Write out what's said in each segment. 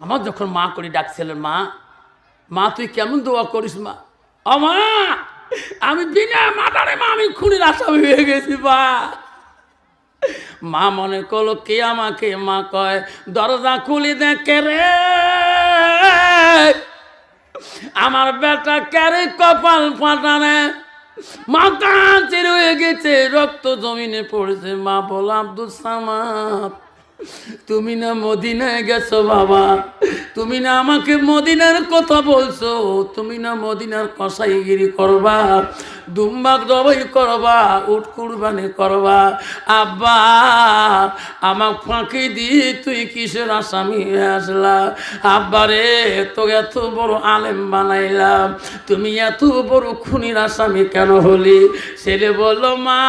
আমার যখন মা করে ডাকছিলেন মা মা, তুই কেমন দোয়া করিস, মা? ও মা, আমি বিনা মাতারে মা, আমি খুনির আসামি হয়ে গেছি, মা। মা মনে করল, কে আমাকে মা কয়, দরজা খুলি দেখে রে। আমার বেটা ক্যারে কপাল ফাটানে। মাথা চির হয়ে গেছে, রক্ত জমিনে পড়েছে। মা বলো আব্দুল সামাদ। তুমি না মদিনায় গেছো বাবা। তুমি না আমাকে মদিনার কথা বলছো। তুমি না মদিনার কষাইগিরি করবা দুম্বাক দবাই করবা, উট কুরবানি করবা। আব্বা আমার ফাঁকি দিয়ে তুই কিসের আসামি আসলা? আব্বা রে তো এত বড় আলেম বানাইলাম। তুমি এত বড় খুনির আসামি কেন হলি? ছেলে বলল, মা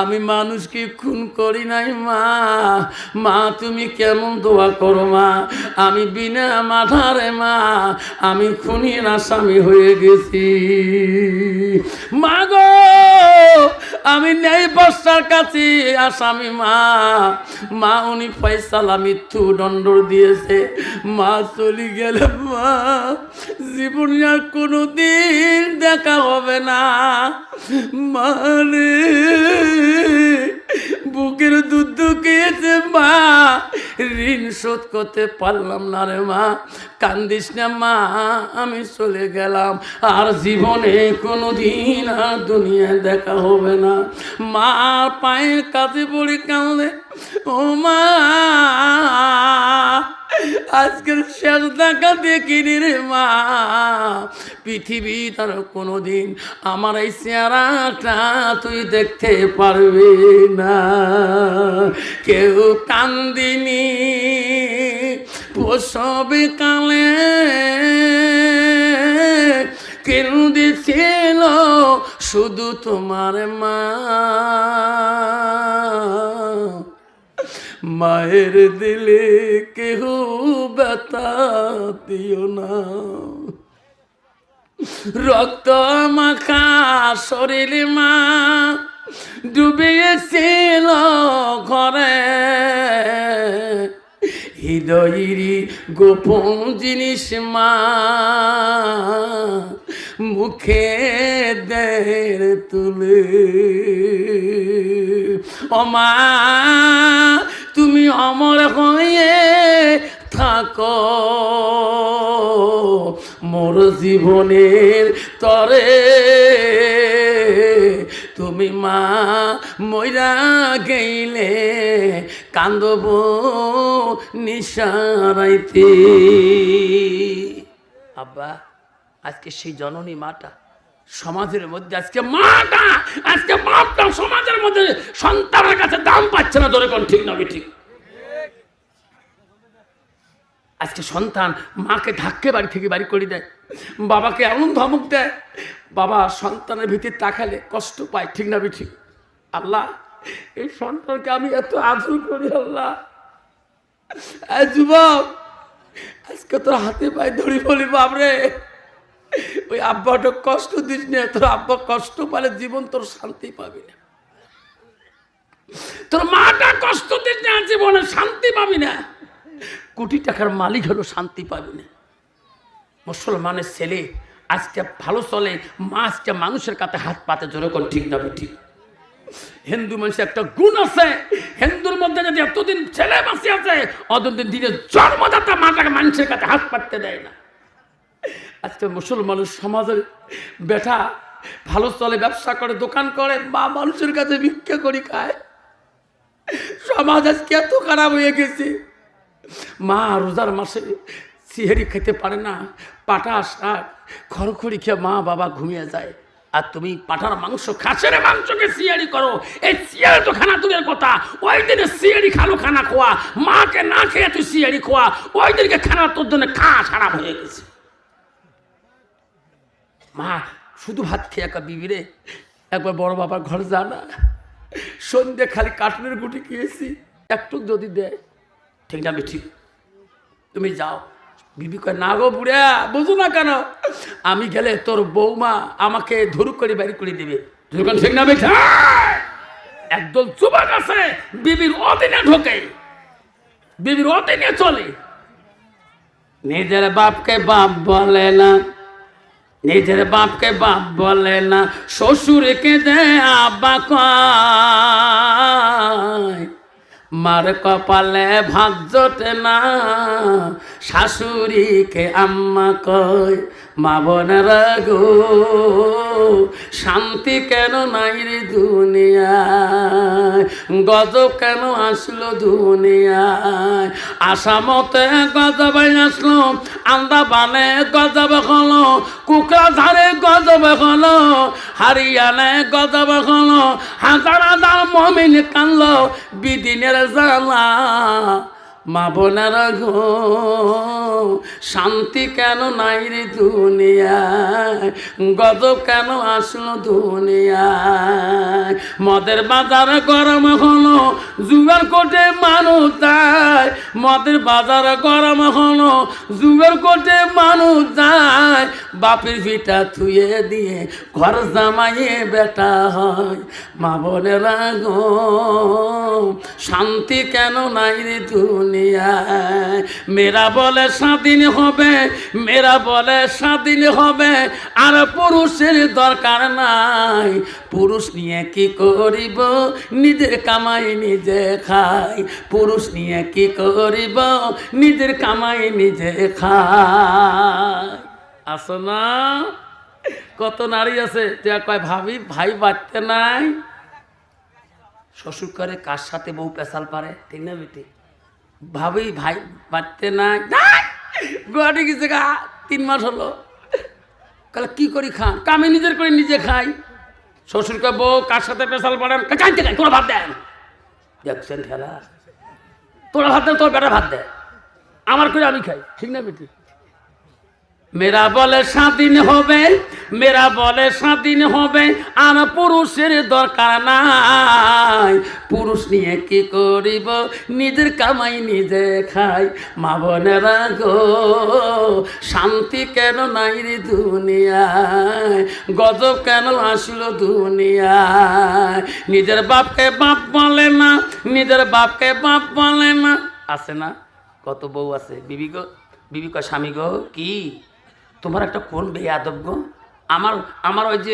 আমি মানুষকে খুন করি নাই, মা। মা, তুমি কেমন দোয়া করো, মা? আমি বিনা মাথারে, মা, আমি খুনির আসামি হয়ে গেছি। মা গো, আমি নেই বস্তার কাছে আসামি, মা। মা, উনি ফয়সালা মৃত্যু দণ্ড দিয়েছে। মা, চলে গেলে, মা। জীবনে আর কোনো দিন দেখা হবে না। মানে বুকের দুধ খেয়েছে মা। ঋণ শোধ করতে পারলাম না রে মা। কান্দিস না মা, আমি চলে গেলাম। আর জীবনে কোনো দিন আর দুনিয়ায় দেখা হবে না। মা পায়ের কাছে পড়ে কাঁদে ও মা। আজকের শেষ দেখা দেখিনি রে মা। পৃথিবী তার কোনোদিন আমার এই চেহারাটা তুই দেখতে পারবি না। কেউ কান্দিনি প্রসবে কালে কেন্দিছিল শুধু তোমার মা। মায়ের দিলে কেহ ব্যথা দিও না। রক্ত মাখা শরীর মা ডুবিয়েছিল ঘরে। হৃদয়েরই গোপন জিনিস মা মুখে দের তুলে। অমা তুমি অমর হয়ে থাকো। মোর জীবনের তরে তুমি মা ময়রা গেইলে কান্দব নিশারাইতে। আব্বা, আজকে সেই জননী মাটা সমাজের মধ্যে, আজকে মাটা, আজকে বাপটা সমাজের মধ্যে সন্তানের কাছে দাম পাচ্ছে না, ধরে কোন ঠিক না ঠিক আজকে সন্তান মাকে ধাক্কে বাড়ি থেকে বাড়ি করে দেয়, বাবাকে এমন ধমক দেয়, বাবা সন্তানের ভিতরে তাকালে কষ্ট পায়, ঠিক না ঠিক আল্লাহ, এই সন্তানকে আমি এত আদর করি, আল্লাহ। যুবক, আজকে তোর হাতে পায়ে ধরি বলি বাবরে ওই আব্বাটা কষ্ট দিস না, তোর আব্বা কষ্ট পালে জীবন তোর শান্তি পাবি না। তোর মাটা কষ্ট দিস না জীবনে শান্তি পাবি না। কোটি টাকার মালিক হলো শান্তি পাবি না মুসলমানের ছেলে আজকে ভালো চলে, মা আজকে মানুষের কাছে হাত পাতে কোন ঠিক না ঠিক হিন্দু মানুষের একটা গুণ আছে, হিন্দুর মধ্যে যদি এতদিন ছেলে বাঁচি আছে, অতদিন দিনে জন্মদাতা মাটাকে মানুষের কাছে হাত পাততে দেয় না। আজকে মুসলমান সমাজের বেটা ভালো চলে, ব্যবসা করে, দোকান করে, মা মানুষের কাছে ভিক্ষা করি খায়। সমাজ আজকে এত খারাপ হয়ে গেছে। মা রোজার মাসে সিহেরি খেতে পারে না পাটা শাক খড়খড়ি খেয়ে মা বাবা ঘুমিয়ে যায়। আর তুমি পাঠার মাংস খাসের মাংসকে সিয়ারি করো, এই সিয়ারি তো খানা দূরের কথা। ওই দিনে সিয়ারি খালো খানা খোয়া, মাকে না খেয়ে তুই সিয়ারি খোয়া, ওই দিনকে খানা তোর জন্য খা খারাপ হয়ে গেছে। মা, শুধু ভাত খেয়ে একা বিবিরে একবার বড় বাবার ঘর যা না। সন্ধ্যে খালি কাঠনের গুটি খেয়েছি, একটু যদি দেয়। ঠিক না ঠিক। তুমি যাও। বিবি কয় না গো বুড়া বুঝো না কেন? আমি গেলে তোর বৌমা আমাকে ধরু করে বাড়ি করে দিবে। যখন ঠিক না বেঠা? একদল যুবক আছে বিবির অদিনে ঢোকে। বিবির ওতে চলে। নিজের বাপকে বাপ বলে না নিজের বাপকে বাপ বলে না। শ্বশুরকে দে আব্বা কয় মার কপালে জোটে না। শাশুড়িকে আম্মা কয়, মা বোনেরা গো, শান্তি কেন নাই রে দুনিয়ায়? গজব কেন আসলো দুনিয়ায়? আসামতে গজব আসলো আন্দাবানে গজব হলো কুকরা ধারে গজব হলো, হারিয়ানে গজব হলো, হাজার হাজার মমিন কানলো, বিদিনের জ্বালা মা বোনেরা গো, শান্তি কেন নাই রে দুনিয়ায়? গজব কেন আসলো দুনিয়ায়? মদের বাজার গরম হলো জুগার কোটে মানুষ যায়। মদের বাজার গরম হলো জুগার কোটে মানুষ যায়। বাপের ভিটা থুয়ে দিয়ে ঘর জামাইয়ে বেটা হয়। মা বোনেরা গো, শান্তি কেন নাই রে মেয়েরা বলে, স্বাধীন হবে। মেয়েরা বলে, স্বাধীন হবে। আর পুরুষের দরকার নাই। পুরুষ নিয়ে কি করিব? নিজের কামাই নিজে খাই। পুরুষ নিয়ে কি করিব? নিজের কামাই নিজে খাই। আসো না। কত নারী আছে? যে কয়, ভাবি, ভাই বাড়তে নাই? শ্বশুর করে কার সাথে বউ পেশাল পারে? ঠিক না বেটি? ভাবি, ভাই, পারতে না গুয়াহাটি গেছে গা, তিন মাস হলো। কালে কি করি খান? কামে নিজের করে নিজে খাই। শ্বশুরকে বউ, কার সাথে পেশাল পড়েন? জানতে খাই ভাত দেন। দেখছেন খেলা তোরা ভাত দেন, তোর বেটা ভাত দেয়। আমার করে আমি খাই। ঠিক না, বেটি? মেরা বলে স্বাধীন হবে, মেরা বলে স্বাধীন হবে, আর পুরুষের দরকার নাই। পুরুষ নিয়ে কি করিব? নিজের কামাই নিজে খাই। মা বোনেরা গো, শান্তি কেন নাই রে দুনিয়ায়? গজব কেন আসলো দুনিয়ায়? নিজের বাপকে বাপ বলে না, নিজের বাপকে বাপ বলে না। আছে না? কত বউ আছে? বিবি গো? বিবি কয়, স্বামী গো, কি? তোমার একটা কোন বে আদব গো? আমার আমার ওই যে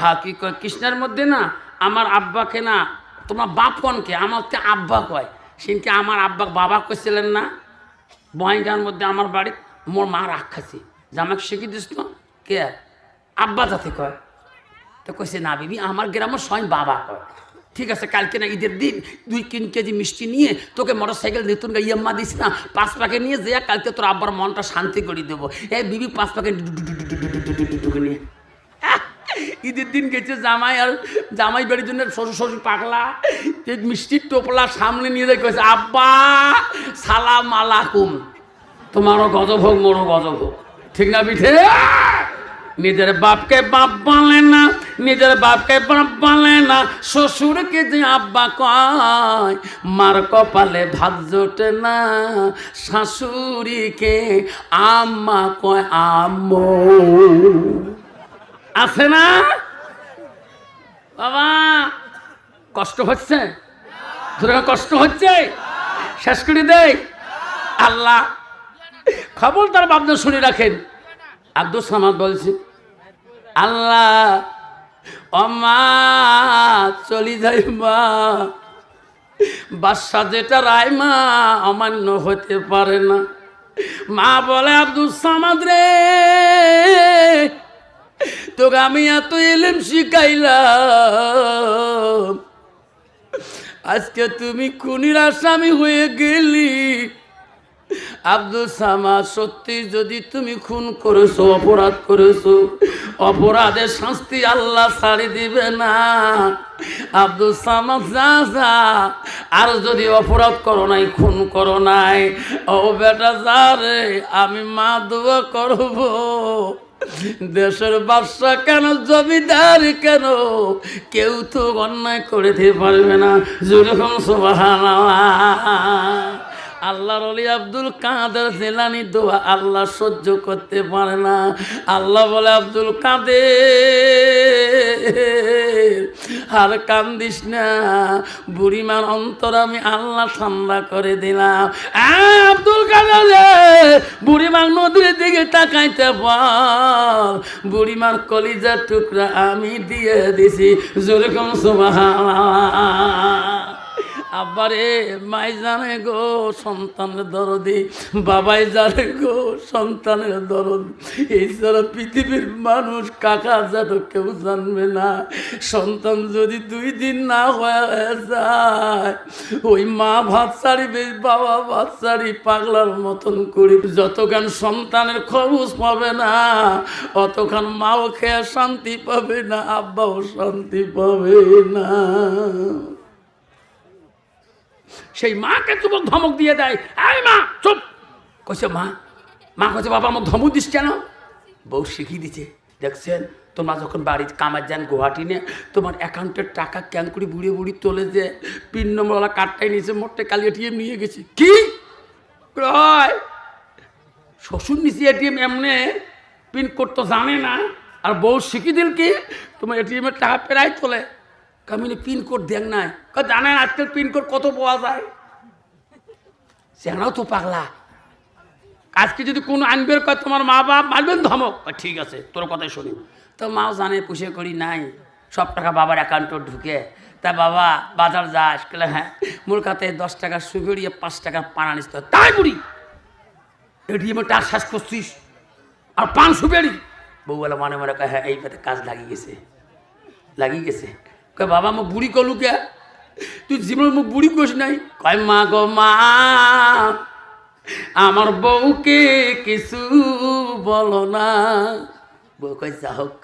হা কি কয়, কৃষ্ণের মধ্যে না, আমার আব্বাকে না, তোমার বাপ কনকে? আমার তো আব্বা কয়। সেদিনকে আমার আব্বা, বাবা কইছিলেন না? বহাইগার মধ্যে আমার বাড়ি মোর মা রাগ যে আমাকে শিখি দিস তো, কে? আব্বা যাতে কয়। তো কইছে, না, বিবি, আমার গ্রামের স্বয়ং বাবা কয়। ঠিক আছে কালকে না ঈদের দিন দুই তিন কেজি মিষ্টি নিয়ে তোকে মোটর সাইকেল নতুন ইয়াম্মা দিস না পাঁচ প্যাকে নিয়ে যে কালকে তোর আব্বার মনটা শান্তি করে দেবো এ বিবি পাঁচ প্যাকে নিয়ে ঈদের দিন গেছে জামাই আর জামাই বাড়ির জন্য শ্বশুর শ্বশুর পাগলা যে মিষ্টির টোপলা সামনে নিয়ে যায় কয়েছে আব্বা সালাম আলাকুম তোমারও গজব হোক মোরও গজব হোক ঠিক না পিঠে নিজের বাপকে বাপ বলে না, নিজের বাপকে বাপ বলে না, শ্বশুরকে যে আব্বা কয়, মার কপালে ভাত জোটে না, শাশুড়িকে আম্মা কয়, আম্মু। আছে না? বাবা, কষ্ট হচ্ছে? তোর কষ্ট হচ্ছে? শেষ করে দেয় আল্লাহ, খবরদার বাবদা শুনে রাখেন। আব্দুল সামাদ বলছে আল্লাহ অমা চলি যাই মা। বাদশা যেটা রায় মা, অমান্য হতে পারে না। মা বলে, আব্দুল সামাদ রে, তোকে আমি এত এলেম শিখাইলাম। আজকে তুমি খুনির আসামি হয়ে গেলি। আব্দুল সামাদ, সত্যি যদি তুমি খুন করেছ, অপরাধ করেছ, অপরাধের শাস্তি আল্লাহ ছাড়ি দিবে না। আব্দুল সামাদ, যা যা, আর যদি অপরাধ করো নাই, খুন করো নাই, ও বেটা, যা রে, আমি মা দোয়া করব। দেশের বাদশা কেন, জমিদার কেন, কেউ তো অন্যায় করে দিতে পারবে না। যেরকম সোবাহান আল্লাহর অলি আব্দুল কাদের জেলানি দোয়া আল্লাহ সহ্য করতে পারে না। আল্লাহ বলে, আব্দুল কাদের, আর কান্দিস না। বুড়িমার অন্তর আমি আল্লাহ ঠান্ডা করে দিলাম। আব্দুল কাদের বুড়িমার নদীর দিকে তাকাইতে বল। বুড়িমার কলিজার টুকরা আমি দিয়ে দিছি। যেরকম সুবাহ আব্বারে, মাই জানে গো, সন্তানের দরদি, বাবাই জানে গো, সন্তানের দরদ। এই সারা পৃথিবীর মানুষ কাকা যেন কেউ জানবে না, সন্তান যদি দুই দিন না হয়ে যায়, ওই মা ভাত ছাড়িবে, বাবা ভাত ছাড়ি পাগলার মতন করি। যতক্ষণ সন্তানের খরচ পাবে না অতক্ষণ মাও খেয়ে শান্তি পাবে না, আব্বাও শান্তি পাবে না। সেই মাকে চুপক ধমক দিয়ে দেয়, এই মা, চুপ! কইছে, মা মা কইছে, বাবা আমাকে ধমক দিস কেন? বউ শিখিয়ে দিছে, দেখছেন, তোমরা যখন বাড়িতে কামার যান গুয়াহাটি নিয়ে, তোমার অ্যাকাউন্টের টাকা ক্যান করে বুড়িয়ে বুড়ি তোলে যে, পিন নম্বরওয়ালা কার্ডটাই নিয়েছে, মোটে কালি এটিএম নিয়ে গেছি। কি? কয়? শ্বশুর নিচে এটিএম এমনি, পিন কোড তো জানে না, আর বউ শিখিয়ে দিল কি, তোমার এটিএমের টাকা প্রায় তোলে। কামিনে পিন কোড দেখ নাই। জানেন আজকাল পিন কোড কত পাওয়া যায়? সেনাও তো পাগলা। আজকে যদি কোনো আনবের কয় তোমার মা বাপ, মারবেন ধমক। ঠিক আছে, তোর কথাই শুনি। তো মাও জানে, পুষে করি নাই। সব টাকা বাবার অ্যাকাউন্টে ঢুকে। তা বাবা, বাজার যাস, কেলে হ্যাঁ মোর কাতে দশ টাকা সুগড়িয়ে পাঁচ টাকা পানা তাই বুড়ি! এটিএমে টাকা শেষ করছিস। আর পান সুপেরি বউ বলে, মনে মনে কয় হ্যাঁ এই পাতে কাজ লাগিয়ে গেছে। লাগিয়ে গেছে। কয় বাবা মুখ বুড়ি কলু কে? তুই জীবন মুখ বুড়ি করিস নাই? কয়, মা গো, মা আমার বউকে কিছু বলো না। বউ কয় যা হোক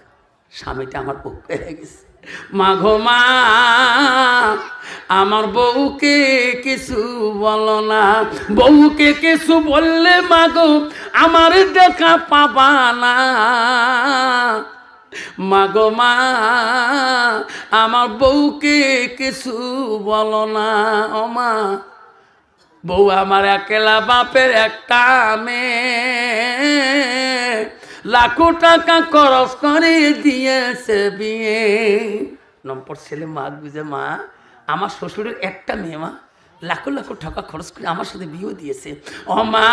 স্বামীটা আমার পক্ষে হয়ে গেছে। মা গো, মা আমার বউকে কিছু বলো না। বউকে কিছু বললে, মা গো আমার দেখা পাবা না। মাগো মা, আমার বউকে কিছু বলো না, ও মা। বউ আমার একলা বাপের একটা মেয়ে। লাখো টাকা খরচ করে দিয়েছে বিয়ে। নম্বর ছেলে মা বুঝে মা, আমার শ্বশুরের একটা মেয়ে মা। লাখো লাখো টাকা খরচ করে আমার সাথে বিয়ে দিয়েছে। ও মা,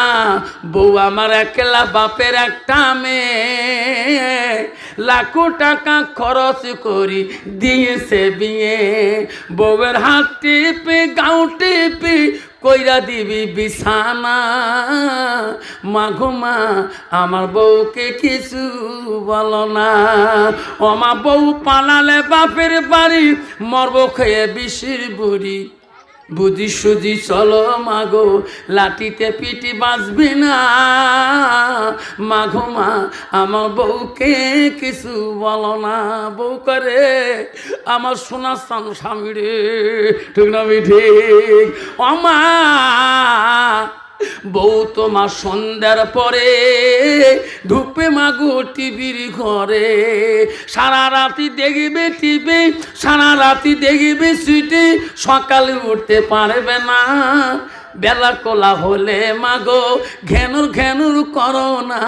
বউ আমার একলা বাপের একটা মেয়ে। লাখো টাকা খরচ করি দিয়েছে বিয়ে। বউয়ের হাত টিপে গাউ টিপে, কইরা দিবি বিছানা। মাঘো মা, আমার বউকে কিছু বলো না। ও মা, বউ পালালে বাপের বাড়ি, মরব খেয়ে বিশির বুড়ি। বুঝি সুজি চলো মাগো, লাঠিতে পিটি বাঁচবি না। মাঘো মা, আমার বউকে কিছু বলো না, বউ করে, আমার সোনার স্থান স্বামী রে। ঠিক না ঠিক? ও মা বউ তোমার সন্ধ্যার পরে ঢুকবে মাগো টিভির ঘরে। সারা রাতি দেখবে টিভি সারা রাতি দেখবে সুইটে, সকালে উঠতে পারবে না। বেলা কোলা হলে মাগো, ঘেনুর ঘেনুর করো না,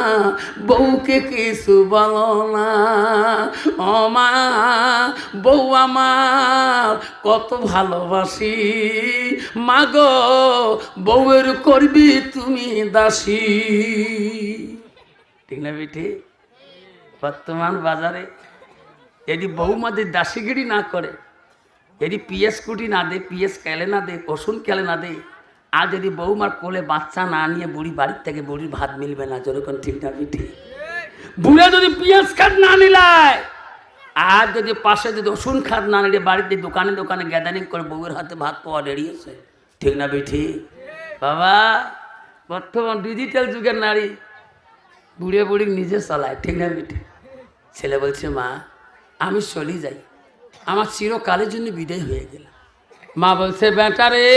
বউকে কিছু বলো না। ও মা, বউ আমার, কত ভালোবাসি। মাগো, বউয়ের করবি তুমি দাসী। ঠিক না বেঠে বর্তমান বাজারে যদি বৌমাদের দাসিগিরি না করে যদি পিএস কুটি না দে, পিএস কেলে না দে রসুন কেলে না দে আর যদি বৌমার কোলে বাচ্চা না নিয়ে বুড়ি বাড়ির থেকে বুড়ির ভাত মিলবে না যেরকম ঠিক না পিঠে? বুড়ে যদি পিঁয়াজ খাট না নিলায়, আর যদি পাশে যদি রসুন খাট না নিলে বাড়িতে দোকানে দোকানে গ্যাদারিং করে বউয়ের হাতে ভাত পাওয়া বেরিয়েছে ঠিক না বিঠি বাবা, বর্তমান ডিজিটাল যুগের নারী, বুড়ে বুড়ি নিজে চালায়, ঠিক না বিঠি ছেলে বলছে, মা, আমি চলে যাই। আমার চিরকালের জন্য বিদায় হয়ে গেল মা বলছে বেটারে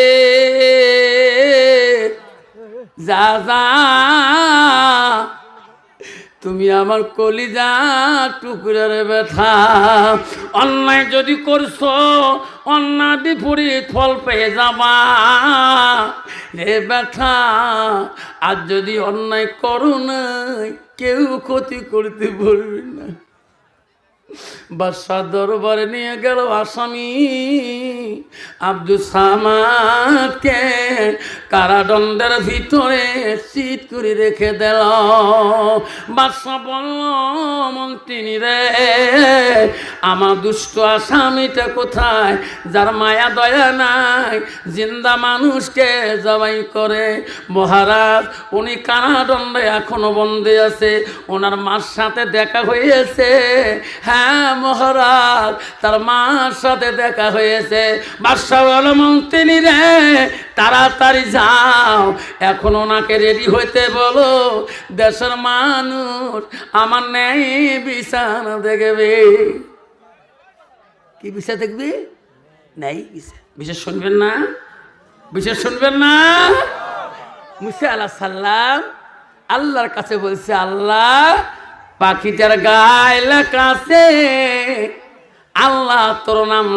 যা যা। তুমি আমার কলিজা, টুকরার ব্যথা। অন্যায় যদি করছ অন্যায় বিপরীত ফল পেয়ে যাবা। রে ব্যথা, আর যদি অন্যায় করো নাই, কেউ ক্ষতি করতে পারবে না। বাদশাহ দরবারে নিয়ে গেল আসামি। আব্দুল সামাদকে কারাদণ্ডের ভিতরে শীত করে রেখে দিল। বাদশাহ বলল মন্ত্রিনী রে, আমার দুষ্ট আসামিটা কোথায়? যার মায়া দয়া নাই, জিন্দা মানুষকে জবাই করে। মহারাজ, উনি কারাদণ্ডে এখনও বন্দী আছে। ওনার মার সাথে দেখা হয়েছে। হ্যাঁ মহারাজ, তার মার সাথে দেখা হয়েছে। বাদশাহ বলো মন্ত্রী রে, তাড়াতাড়ি যাও, এখন ওনাকে রেডি হইতে বলো, দেশের মানুষ আমার নেই বিছানা দেখবে। কি বিষয় দেখবি? নেই বিশেষ শুনবেন না? বিশেষ শুনবেন না? মুসা আল্লাহ সাল্লাম আল্লাহর কাছে বলছে, আল্লাহ পাখিটার গায়ে আছে আল্লাহ তোর নাম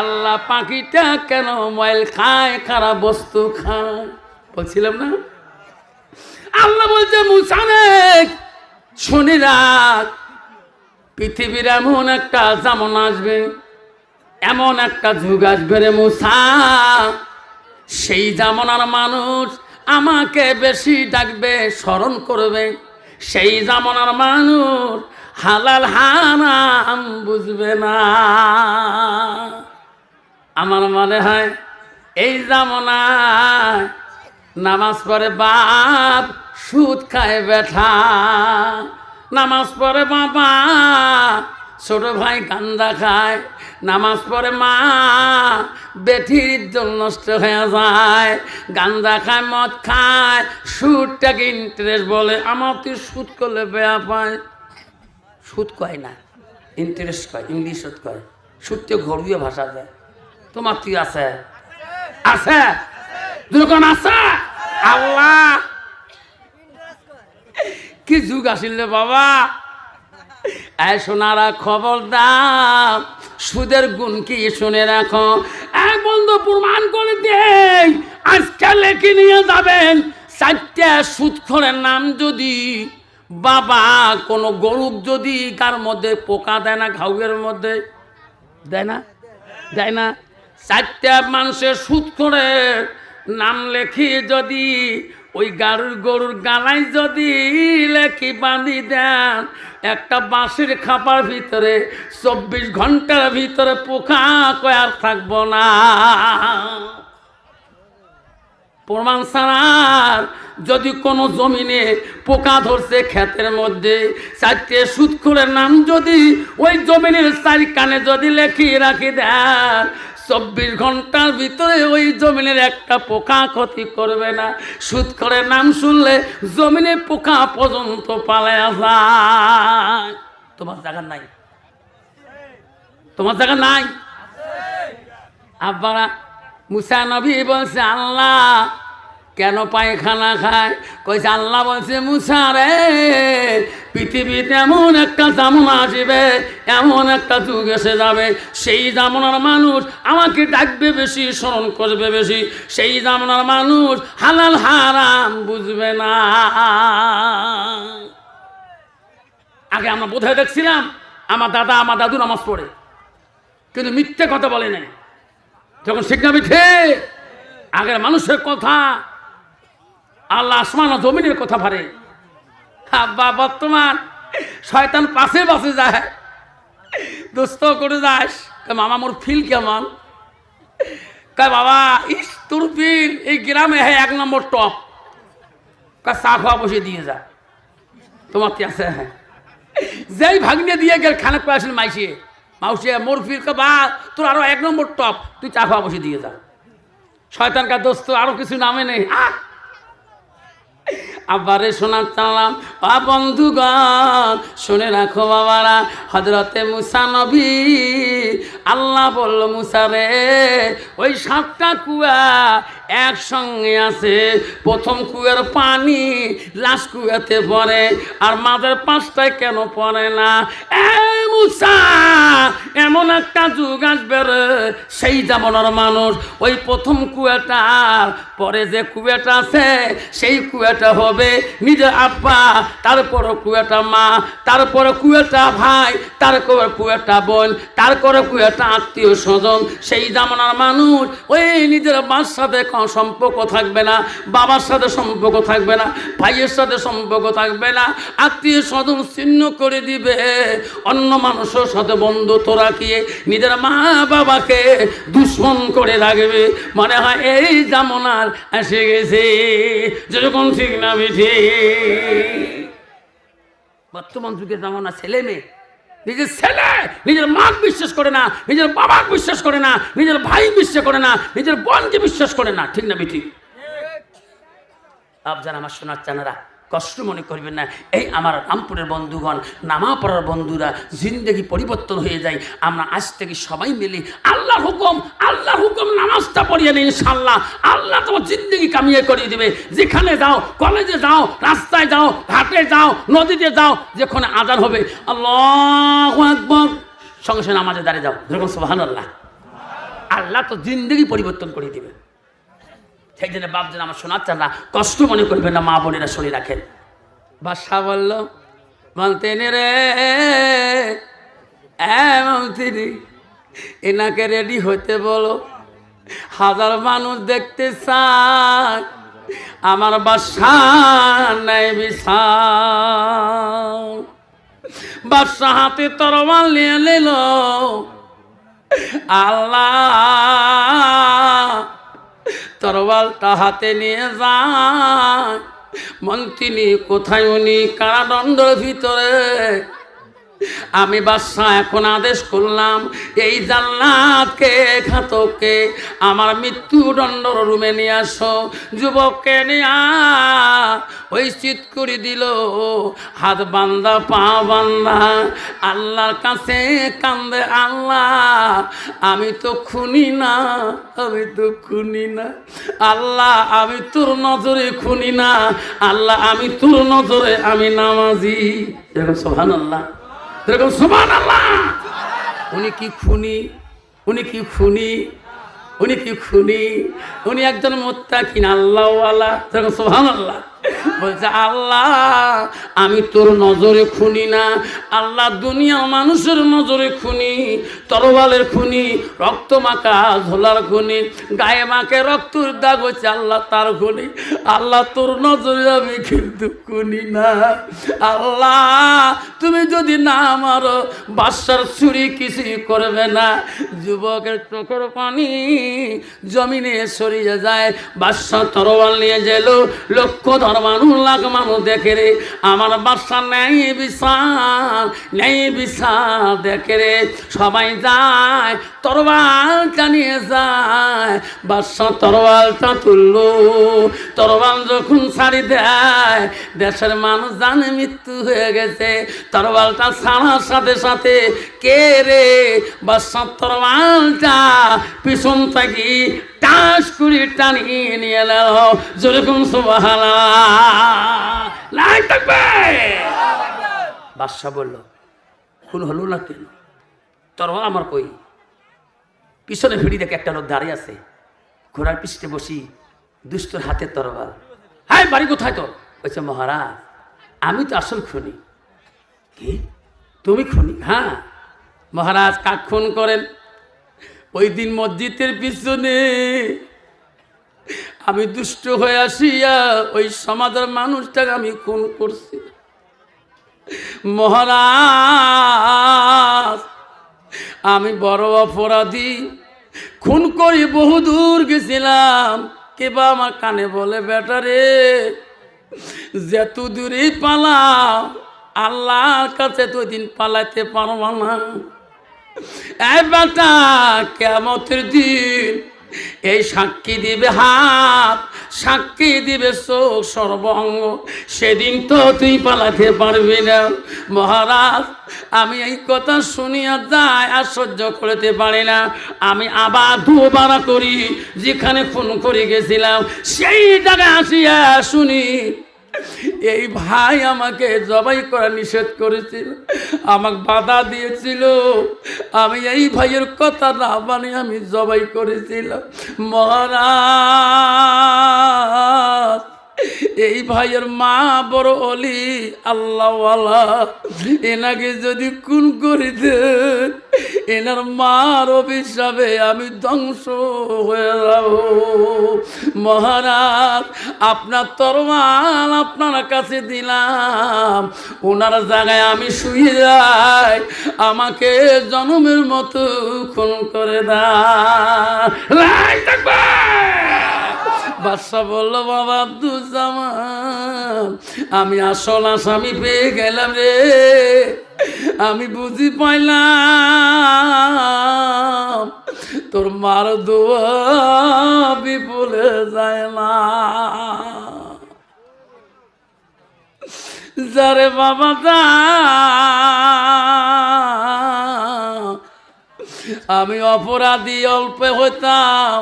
আল্লাহ পাখিটা কেন ময়ল খায় খারাপ বস্তু খায়? বলছিলাম না? আল্লাহ বলছে মুসানেক শুনি রাখ পৃথিবীর এমন একটা জামন আসবে, এমন একটা যুগ আসবে রে মুসা। সেই জামনার মানুষ আমাকে বেশি ডাকবে, স্মরণ করবে। সেই জামনার মানুষ হালাল হারাম বুঝবে না। আমার মনে হয় এই জামনায় নামাজ পড়ে বাপ সুদ খায় বেঠা নামাজ পড়ে বাবা ছোট ভাই গান্দা খায়, নামাজ পড়ে মা, বেঠির ইজ্জত নষ্ট হয়ে যায়। গান্দা খায়, মদ খায় সুদটাকে ইন্টারেস্ট বলে? আমার তুই সুদ করলে বেয়া পায়। সুদ কয় না ইন্টারেস্ট কয়, ইংলিশ ইংলিশত কয়। সুদতে ঘরুয়া ভাষা যায় তোমার তুই আছে? আছে? দুর্গণ আছে? আল্লাহ! কি যুগ আসিল বাবা? সোনারা খবর দাও সুদের গুণ কি শুনে রাখো। এক বন্ধু, প্রমাণ করে দেই, আজকে লেখে নিয়ে যাবেন চারটে সুদখোরের নাম যদি। বাবা, কোনো গরুক যদি কার মধ্যে পোকা দেয় না, ঘাউয়ের মধ্যে? দেয় না? দেয় না? চারটা মানুষের সুদ করে নাম লেখি যদি ওই গারুর গরুর গালায় যদি লেখি বাঁধি দেন, একটা বাঁশের খাপার ভিতরে চব্বিশ ঘণ্টার ভিতরে পোকা কয়ার থাকব না। প্রমাণ ছাড়ার যদি কোনো জমিনে পোকা ধরছে ক্ষেতের মধ্যে, চারটে সুৎখুরের নাম যদি ওই জমিনের চারি কানে যদি লেখি রাখি দেন চব্বিশ ঘণ্টার ভিতরে ওই জমিনের একটা পোকা ক্ষতি করবে না। সুদ করে নাম শুনলে জমিনে পোকা পর্যন্ত পালে তোমার জায়গা নাই। তোমার জায়গা নাই। আব্বারা মুসা নবী বলছে, আল্লাহ কেন পায়খানা খায়? কইছে, আল্লাহ বলছে, মুসা রে, পৃথিবীতে এমন একটা জামন আসবে, এমন একটা যুগ এসে যাবে। সেই জামনার মানুষ আমাকে ডাকবে বেশি, স্মরণ করবে বেশি। সেই জামনার মানুষ হালাল হারাম বুঝবে না। আগে আমরা বোধহয় দেখছিলাম, আমার দাদা, আমার দাদু নামাজ পড়ে। কিন্তু মিথ্যে কথা বলে নাই। যখন শিখনা মিথ্যে, আগের মানুষের কথা আল্লাহ আসমান জমিনের কথা ভারে। আব্বা, বর্তমান শয়তান পাশে পাশে যায়। দোস্ত, করে যাস। মামা, মোর ফিল কেমন? কয় বাবা, ইস, তোর ফিল, এই গ্রামে হ্যাঁ এক নম্বর টপ। কয় চা খাওয়া বসে দিয়ে যা। তোমার কি আছে হ্যাঁ। যেই ভাগ্নে দিয়ে গেল, খানাক পায় আসলে মাইসে। মাউসে, মোর কে বা, তোর আরও এক নম্বর টপ, তুই চা খাওয়া বসে দিয়ে যা। শয়তান কা দোস্ত, আরও কিছু নামে নেই। আহ! আবারে শোনার চালাম আ বন্ধুগণ, শুনে রাখো বাবারা হজরতে মুসা নবী, আল্লাহ বলল মুসারে ওই সাতটা কুয়া একসঙ্গে আছে। প্রথম কুয়ার পানি, লাস্ট কুয়াতে পড়ে। আর মাঝের পাঁচটায় কেন পড়ে না? এমন একটা যুগ আসবে রে। সেই জামানার মানুষ ওই প্রথম কুয়াটার পরে যে কুয়াটা আছে, সেই কুয়াটা হবে নিজের আব্বা, তারপরে কুয়াটা মা, তারপরে কুয়াটা ভাই, তারপরে কুয়াটা বোন, তারপরে কুয়াটা আত্মীয় স্বজন। সেই জামানার মানুষ ওই নিজের কোনো সম্পর্ক থাকবে না, বাবার সাথে সম্পর্ক থাকবে না, ভাইয়ের সাথে সম্পর্ক থাকবে না আত্মীয় স্বজন ছিন্ন করে দিবে। অন্য মানুষের সাথে বন্ধুত্ব রাখিয়ে নিজের মা বাবাকে দুশ্মন করে রাখবে। মনে হয় এই জামনার এসে গেছে, যেরকম ঠিক না বেঠে বর্তমান যুগের জামানা ছেলে মেয়ে নিজের ছেলে নিজের মা বিশ্বাস করে না, নিজের বাবাকে বিশ্বাস করে না, নিজের ভাই বিশ্বাস করে না, নিজের বোনকে বিশ্বাস করে না, ঠিক না বেঠি আপনারা আমার শোনার চানারা। কষ্ট মনে করবেন না। এই আমার রামপুরের বন্ধুগণ, নামা পড়ার বন্ধুরা, জিন্দগি পরিবর্তন হয়ে যায়। আমরা আজ থেকে সবাই মিলে আল্লাহ হুকুম আল্লাহ হুকুম নামাজটা পড়িয়ে নেই ইনশাল্লাহ আল্লাহ তোমার জিন্দগি কামিয়ে করিয়ে দেবে। যেখানে যাও, কলেজে যাও, রাস্তায় যাও, ঘাটে যাও, নদীতে যাও, যেখানে আজান হবে। আল্লাহ আকবর। সঙ্গে সঙ্গে নামাজে দাঁড়িয়ে যাও। যেরকম সোহান আল্লাহ আল্লাহ তো জিন্দগি পরিবর্তন করে দিবে সেই জন্য বাপজন আমার শোনাচ্ছেন না কষ্ট মনে করবেন না, মা বোনেরা শুনে রাখেন। বাদশাহ বলল মন্ত্রী রে মন্ত্রী এনাকে রেডি হতে বলো। হাজার মানুষ দেখতে চায়, আমার বাসা নাই হাতে তরবাল নিয়ে নিল। আল্লাহ তরবালটা হাতে নিয়ে যায়। মন্ত্রী কোথায় উনি? কারাদণ্ডের ভিতরে আমি বাদশাহ এখন আদেশ করলাম, এই জান্নাতকে, ঘাতককে আমার মৃত্যুদণ্ড রুমে নিয়ে আসো, যুবককে নিয়ে ওই চিত করে দিল, হাত বান্দা, পা বান্দা, আল্লাহর কাছে কান্দে আল্লাহ, আমি তো খুনি না, আমি তো খুনি না, আল্লাহ, আমি তোর নজরে খুনি না, আল্লাহ, আমি তোর নজরে আমি নামাজি। এরকম সোহান আল্লাহ এরকম সোহান আল্লাহ উনি কি খুনি? উনি কি খুনি? উনি কি খুনি? উনি একজন মোত্তা কিনা আল্লাহওয়ালা। যেরকম সুহান আল্লাহ বলছে, আল্লাহ, আমি তোর নজরে খুনি না। আল্লাহ দুনিয়ার মানুষের নজরে খুনি, তরবালের খুনি রক্ত মাখা ঝোলার খুনি, গায়ে মাকে রক্তর দাগ হচ্ছে আল্লাহ তার খুনি। আল্লাহ তোর নজরে আমি কিন্তু খুনি না। আল্লাহ, তুমি যদি না মারো বাসার ছুরি কিছুই করবে না। যুবকের চোখের পানি জমিনে সরিয়ে যায়। বাদশা তরোয়াল নিয়ে গেল লক্ষ ধর মানুষ লাখ মানুষ দেখে রে। আমার বাসা নেই বিশাল নেই বিশাল দেখে রে। সবাই যায় তরবালটা নিয়ে যায়। বাদশা তরবালটা তুললো। তরবাল যখন ছাড়ি দেয়, দেশের মানুষ জানে মৃত্যু হয়ে গেছে। তরবালটা ছাড়ার সাথে সাথে কে রে? বাদশা তরবালটা পিছন থাকি টাস করে টানিয়ে নিয়ে এলো। যেরকম সুবাহালা লাই থাকবে। বাদশা বলল, খুন হলো না কেন? তরবাল আমার কই? পিছনে ভিড়ি দেখে একটা লোক দাঁড়িয়ে আছে। ঘোড়ার পিছনে বসি দুষ্টর হাতে তরবাল হ্যাঁ বাড়ি কোথায় তোর? বলছে মহারাজ, আমি তো আসল খুনি। কি? তুমি খুনি? হ্যাঁ মহারাজ কাক খুন করেন? ওই দিন মসজিদের পিছনে আমি দুষ্ট হয়ে আসিয়া ওই সমাজের মানুষটাকে আমি খুন করছি। মহারাজ, আমি বড় অপরাধী। খুন করি, বহু দূর গেছিলাম। কেবা আমার কানে বলে বেটারে যেত দূরেই পালাও আল্লাহর কাছে তো দিন পালাইতে পারব না। কেমতের দিন, এই সাক্ষী দিবে হাত, সাক্ষী দিবে চোখ সর্বঙ্গ। সেদিন তো তুই পালাতে পারবি না। মহারাজ, আমি এই কথা শুনিয়া যাই আর সহ্য করতে পারি না। আমি আবার দুবারা করি, যেখানে ফোন করে গেছিলাম, সেই জায়গায় আসিয়া শুনি এই ভাই আমাকে জবাই করা নিষেধ করেছিল, আমাকে বাধা দিয়েছিল। আমি এই ভাইয়ের কথা না মানে আমি জবাই করেছিল মহারাজ! এই ভাইয়ের মা বড় অলি, আল্লাহওয়ালা। এনাকে যদি খুন করে দেন, এনার মার অভিশাপে আমি ধ্বংস হয়ে যাব। মহারাজ, আপনার তরমাল আপনার কাছে দিলাম। ওনার জায়গায় আমি শুয়ে যাই, আমাকে জনমের মতো খুন করে দেয় বাদশা বলল, বাবা আমি আসল আসামি পেয়ে গেলাম রে। আমি বুঝি পাইলাম। তোর মার দোয়া বিপুলে যায় না। যারে বাবা দা আমি অপরাধী অল্প হইতাম।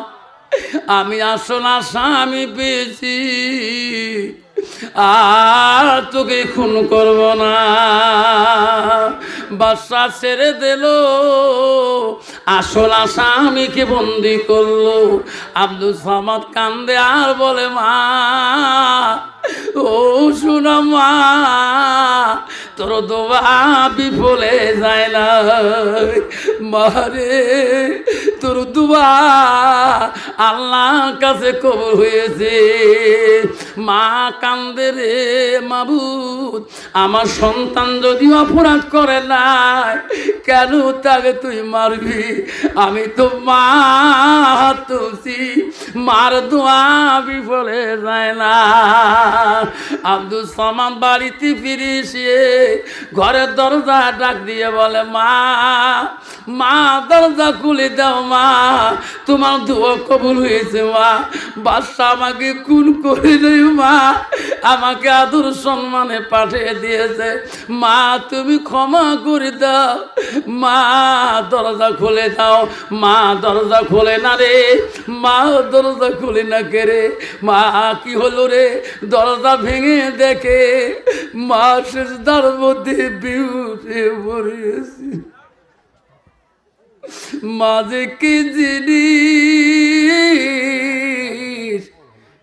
আমি আসল স্বামী পেয়েছি। আর তোকে খুন করব না। বাসা ছেড়ে দিল। আসল স্বামীকে বন্দি করল। আব্দুল সামাদ কান্দে আর বলে, মা ও শোনা মা, তোর দোয়া বিফলে যায় না। মারে তোর দোয়া আল্লাহর কাছে কবর হয়েছে। মা কান্দে রে মাবুদ, আমার সন্তান যদি অপরাধ করে নাই কেন তাকে তুই মারবি? আমি তো মা তুলছি, মার দোয়া বিফলে যায় না। আব্দুল সামান বাড়িতে ফিরে ঘরের দরজা ডাক দিয়ে বলে, মা মা, দরজা খুলে দাও মা, তোমার দোয়া কবুল হয়েছে মা। বাদশা আমাকে খুন করে দেয় মা, আমাকে আদর সম্মানে পাঠিয়ে দিয়েছে। মা, তুমি ক্ষমা করে দাও মা দরজা খুলে দাও, মা দরজা খুলে না রে, মা দরজা খুলে না কে রে, মা কি হলো রে, দরজা ভেঙে দেখে মা শেষ তার মধ্যে বিউটে পড়েছি মাঝে কি জিনিস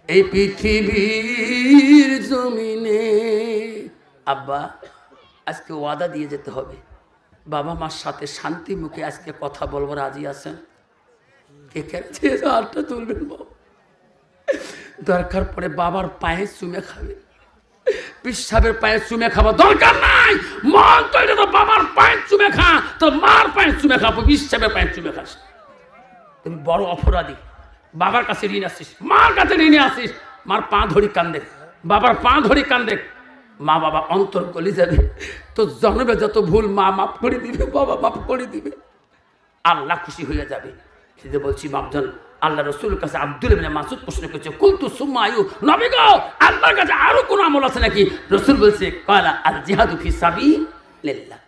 এই পৃথিবীর জমিনে? আব্বা, আজকে ওয়াদা দিয়ে যেতে হবে। বাবা মার সাথে শান্তি মুখে আজকে কথা বলব, রাজি আছেন? কে খেয়েছে হাতটা তুলবেন বাবা। দরকার পড়ে বাবার পায়ে চুমে খাবে। পিসাবের পায়ে চুমে খাব দরকার নাই। মন তৈরি তো বাবার পায়ে চুমে খা, তো মার পায়ে চুমে খাব পিসাবের পায়ে চুমে খাস। তুমি বড় অপরাধী। বাবার কাছে ঋণ আসিস, মার কাছে ঋণে আসিস। মার পা ধরি কান্দে। বাবার পা ধরি কান্দে। মা বাবা অন্তর গলি যাবে। তো জন্মে যত ভুল মা মাফ করে দিবে, বাবা মাফ করে দিবে। আল্লাহ খুশি হয়ে যাবে। সেটা বলছি বাপজন আল্লাহ রসুল কাছে আব্দুল ইবনে মাসুদ প্রশ্ন করছে, কুলতু সুম্মা আয়ু নবী গো, আল্লাহর কাছে আরও কোনো আমল আছে নাকি? রসুল বলছে কয়লা আল জিহাদু ফি সাবিলিল্লাহ।